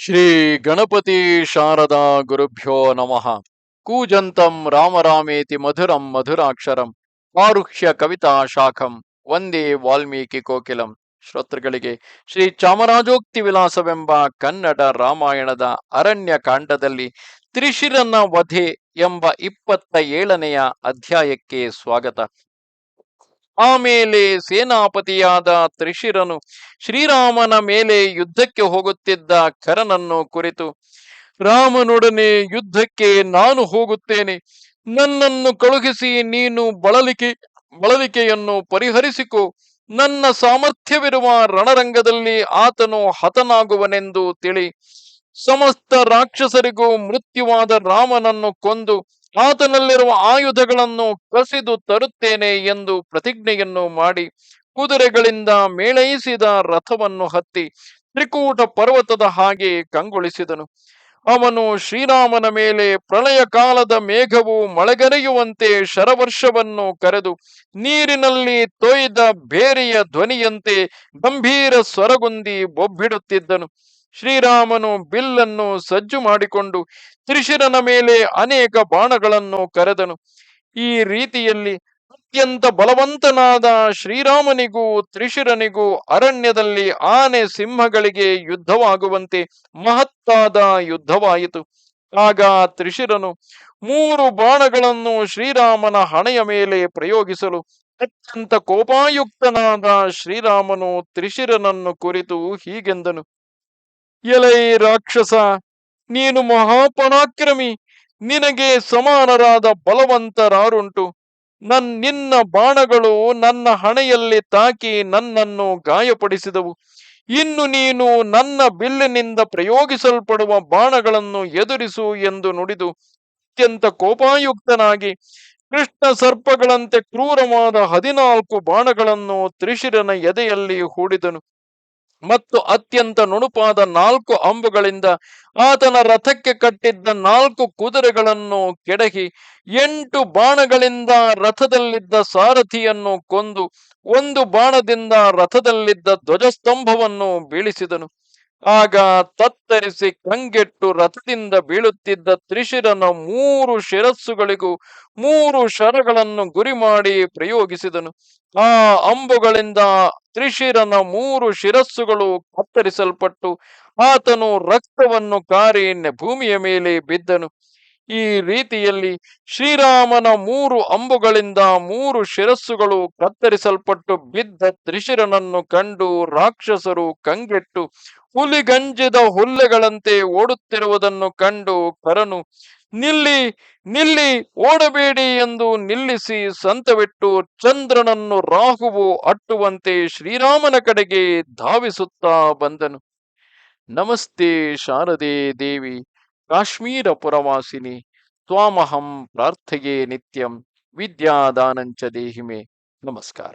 ಶ್ರೀ ಗಣಪತಿ ಶಾರದಾ ಗುರುಭ್ಯೋ ನಮಃ. ಕೂಜಂತಂ ರಾಮರಾಮೇತಿ ಮಧುರಂ ಮಧುರಾಕ್ಷರಂ. ಆರುಹ್ಯ ಕವಿತಾ ಶಾಖಂ. ಒಂದೇ ವಾಲ್ಮೀಕಿ ಕೋಕಿಲಂ. ಶ್ರೋತೃಗಳಿಗೆ ಶ್ರೀ ಚಾಮರಾಜೋಕ್ತಿ ವಿಲಾಸವೆಂಬ ಕನ್ನಡ ರಾಮಾಯಣದ ಅರಣ್ಯ ಕಾಂಡದಲ್ಲಿ ತ್ರಿಶಿರನ ವಧೆ ಎಂಬ ಇಪ್ಪತ್ತ ಏಳನೆಯ ಅಧ್ಯಾಯಕ್ಕೆ ಸ್ವಾಗತ. ಆಮೇಲೆ ಸೇನಾಪತಿಯಾದ ತ್ರಿಶಿರನು ಶ್ರೀರಾಮನ ಮೇಲೆ ಯುದ್ಧಕ್ಕೆ ಹೋಗುತ್ತಿದ್ದ ಕರನನ್ನು ಕುರಿತು, ರಾಮನೊಡನೆ ಯುದ್ಧಕ್ಕೆ ನಾನು ಹೋಗುತ್ತೇನೆ. ನನ್ನನ್ನು ಕಳುಹಿಸಿ ನೀನು ಬಳಲಿಕೆ, ಬಳಲಿಕೆಯನ್ನು ಪರಿಹರಿಸಿಕೊ. ನನ್ನ ಸಾಮರ್ಥ್ಯವಿರುವ ರಣರಂಗದಲ್ಲಿ ಆತನು ಹತನಾಗುವನೆಂದು ತಿಳಿ. ಸಮಸ್ತ ರಾಕ್ಷಸರಿಗೂ ಮೃತ್ಯುವಾದ ರಾಮನನ್ನು ಕೊಂದು ಆತನಲ್ಲಿರುವ ಆಯುಧಗಳನ್ನು ಕಸಿದು ತರುತ್ತೇನೆ ಎಂದು ಪ್ರತಿಜ್ಞೆಯನ್ನು ಮಾಡಿ ಕುದುರೆಗಳಿಂದ ಮೇಳೈಸಿದ ರಥವನ್ನು ಹತ್ತಿ ತ್ರಿಕೂಟ ಪರ್ವತದ ಹಾಗೆ ಕಂಗೊಳಿಸಿದನು. ಅವನು ಶ್ರೀರಾಮನ ಮೇಲೆ ಪ್ರಳಯ ಕಾಲದ ಮೇಘವು ಮಳೆಗರೆಯುವಂತೆ ಶರವರ್ಷವನ್ನು ಕರೆದು ನೀರಿನಲ್ಲಿ ತೊಯ್ದ ಬೇರೆಯ ಧ್ವನಿಯಂತೆ ಗಂಭೀರ ಸ್ವರಗುಂದಿ ಬೊಬ್ಬಿಡುತ್ತಿದ್ದನು. ಶ್ರೀರಾಮನು ಬಿಲ್ಲನ್ನು ಸಜ್ಜು ಮಾಡಿಕೊಂಡು ತ್ರಿಶಿರನ ಮೇಲೆ ಅನೇಕ ಬಾಣಗಳನ್ನು ಕರೆದನು. ಈ ರೀತಿಯಲ್ಲಿ ಅತ್ಯಂತ ಬಲವಂತನಾದ ಶ್ರೀರಾಮನಿಗೂ ತ್ರಿಶಿರನಿಗೂ ಅರಣ್ಯದಲ್ಲಿ ಆನೆ ಸಿಂಹಗಳಿಗೆ ಯುದ್ಧವಾಗುವಂತೆ ಮಹತ್ತಾದ ಯುದ್ಧವಾಯಿತು. ಆಗ ತ್ರಿಶಿರನು ಮೂರು ಬಾಣಗಳನ್ನು ಶ್ರೀರಾಮನ ಹಣೆಯ ಮೇಲೆ ಪ್ರಯೋಗಿಸಲು ಅತ್ಯಂತ ಕೋಪಾಯುಕ್ತನಾದ ಶ್ರೀರಾಮನು ತ್ರಿಶಿರನನ್ನು ಕುರಿತು ಹೀಗೆಂದನು. ಎಲೈ ರಾಕ್ಷಸ, ನೀನು ಮಹಾಪಣಾಕ್ರಮಿ ನಿನಗೆ ಸಮಾನರಾದ ಬಲವಂತರಾರುಂಟು. ನನ್ ನಿನ್ನ ಬಾಣಗಳು ನನ್ನ ಹಣೆಯಲ್ಲಿ ತಾಕಿ ನನ್ನನ್ನು ಗಾಯಪಡಿಸಿದವು. ಇನ್ನು ನೀನು ನನ್ನ ಬಿಲ್ಲಿನಿಂದ ಪ್ರಯೋಗಿಸಲ್ಪಡುವ ಬಾಣಗಳನ್ನು ಎದುರಿಸು ಎಂದು ನುಡಿದು ಅತ್ಯಂತ ಕೋಪಾಯುಕ್ತನಾಗಿ ಕೃಷ್ಣ ಸರ್ಪಗಳಂತೆ ಕ್ರೂರವಾದ ಹದಿನಾಲ್ಕು ಬಾಣಗಳನ್ನು ತ್ರಿಶಿರನ ಎದೆಯಲ್ಲಿ ಹೂಡಿದನು. ಮತ್ತು ಅತ್ಯಂತ ನುಣುಪಾದ ನಾಲ್ಕು ಅಂಬುಗಳಿಂದ ಆತನ ರಥಕ್ಕೆ ಕಟ್ಟಿದ್ದ ನಾಲ್ಕು ಕುದುರೆಗಳನ್ನು ಕೆಡಹಿ ಎಂಟು ಬಾಣಗಳಿಂದ ರಥದಲ್ಲಿದ್ದ ಸಾರಥಿಯನ್ನು ಕೊಂದು ಒಂದು ಬಾಣದಿಂದ ರಥದಲ್ಲಿದ್ದ ಧ್ವಜಸ್ತಂಭವನ್ನು ಬೀಳಿಸಿದನು. ಆಗ ತತ್ತರಿಸಿ ಕಂಗೆಟ್ಟು ರಥದಿಂದ ಬೀಳುತ್ತಿದ್ದ ತ್ರಿಶಿರನ ಮೂರು ಶಿರಸ್ಸುಗಳಿಗೂ ಮೂರು ಶರಗಳನ್ನು ಗುರಿ ಮಾಡಿ ಪ್ರಯೋಗಿಸಿದನು. ಆ ಅಂಬುಗಳಿಂದ ತ್ರಿಶಿರನ ಮೂರು ಶಿರಸ್ಸುಗಳು ಕತ್ತರಿಸಲ್ಪಟ್ಟು ಆತನು ರಕ್ತವನ್ನು ಕಾರಿ ಭೂಮಿಯ ಮೇಲೆ ಬಿದ್ದನು. ಈ ರೀತಿಯಲ್ಲಿ ಶ್ರೀರಾಮನ ಮೂರು ಅಂಬುಗಳಿಂದ ಮೂರು ಶಿರಸ್ಸುಗಳು ಕತ್ತರಿಸಲ್ಪಟ್ಟು ಬಿದ್ದ ತ್ರಿಶಿರನನ್ನು ಕಂಡು ರಾಕ್ಷಸರು ಕಂಗೆಟ್ಟು ಹುಲಿಗಂಜಿದ ಹುಲ್ಲೆಗಳಂತೆ ಓಡುತ್ತಿರುವುದನ್ನು ಕಂಡು ಕರನು. ನಿಲ್ಲಿ ನಿಲ್ಲಿ, ಓಡಬೇಡಿ ಎಂದು ನಿಲ್ಲಿಸಿ ಸಂತವಿಟ್ಟು ಚಂದ್ರನನ್ನು ರಾಹುವು ಅಟ್ಟುವಂತೆ ಶ್ರೀರಾಮನ ಕಡೆಗೆ ಧಾವಿಸುತ್ತಾ ಬಂದನು. ನಮಸ್ತೆ ಶಾರದೆ ದೇವಿ ಕಾಶ್ಮೀರ ಪುರವಾಸಿನಿ ತ್ವಾಮಹಂ ಪ್ರಾರ್ಥೆಯೇ ನಿತ್ಯಂ, ವಿದ್ಯಾದಾನಂಚ ದೇಹಿಮೆ. ನಮಸ್ಕಾರ.